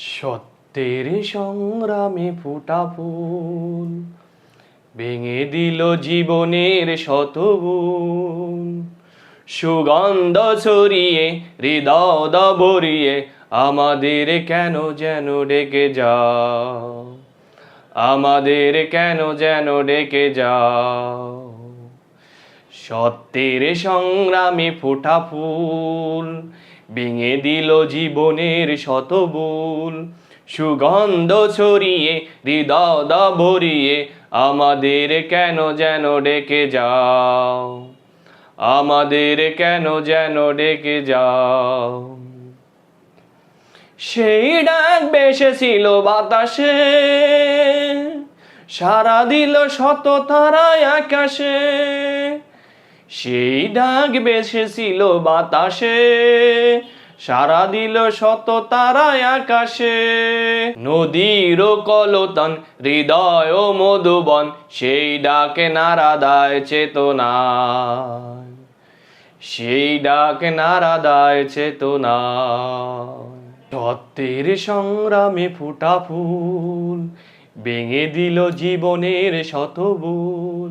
সত্যের সংগ্রামে ফুটা ফুল, ভেঙে দিল জীবনের শতগুণ। সুগন্ধ ছড়িয়ে, হৃদয় ভরিয়ে আমাদের কেন যেন ডেকে যাও? আমাদের কেন যেন ডেকে যাও? সত্যের সংগ্রামে ফোটা ফুল ভেঙে দিল জীবনের শতবুল। সুগন্ধ ছড়িয়ে হৃদয় ভরিয়ে, আমাদের কেন যেন ডেকে যাও? আমাদের কেন যেন ডেকে যাও? সেই ডাক বেসেছিল বাতাসে, সারা দিল শত তারায় আকাশে। সেই ডাক বেসেছিল বাতাসে সারা দিল শত তারায় আকাশে। নদীর কলতন, হৃদয় মধুবন, সেই ডাকে নারা দায় চেতনা সেই ডাক নারা দায় চেতনা সত্যের সংগ্রামে ফুটা ফুল, ভেঙে দিল জীবনের শতবুল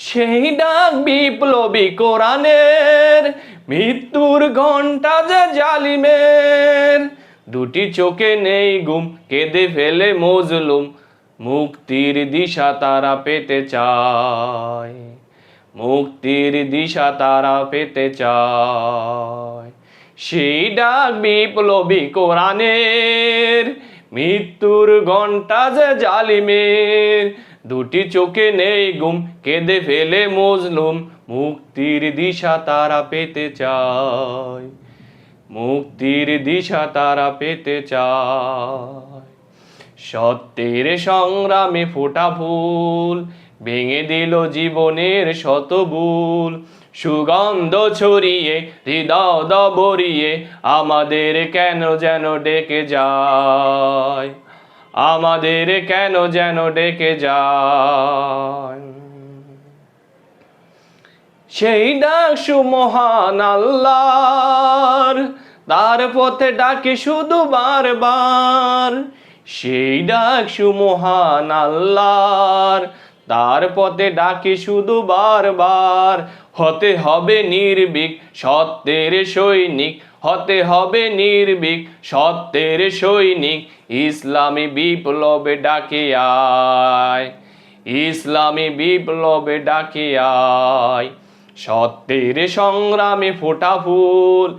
সেই ডাক বিপ্লবী কোরআনের, মৃত্যুর ঘণ্টা যে জালিমের। দুটি চোখে নেই গুম কেঁদে ফেলে মজলুম, মুক্তির দিশা তারা পেতে চায়। মুক্তির দিশা তারা পেতে চায়। সেই ডাক বিপ্লবী কোরআনের, মৃত্যুর ঘণ্টা যে জালিমের। দুটি চোখে নেই গুম, কেঁদে ফেলে মজলুম। মুক্তির দিশা তারা পেতে চায়। মুক্তির দিশা তারা পেতে চায়। সত্যের সংগ্রামে ফোটা ফুল, ভেঙে দিল জীবনের শতবুল। সুগন্ধ ছড়িয়ে, হৃদয় ভরিয়ে আমাদের কেন যেন ডেকে যায়? আমাদের কেন যেন ডেকে যায় সেই ডাক সুমহান আল্লাহর, তার পথে ডাকে শুধু বারবার। সেই ডাক সুমহান আল্লাহর তার পথে ডাকে শুধু বারবার। হতে হবে নির্ভীক, সত্যের সৈনিক। হতে হবে নির্ভীক, সত্যের সৈনিক। ইসলামী বিপ্লবে ডাকে আয়। ইসলামী বিপ্লবে ডাকে আয়। সত্যের সংগ্রামে ফোটা ফুল।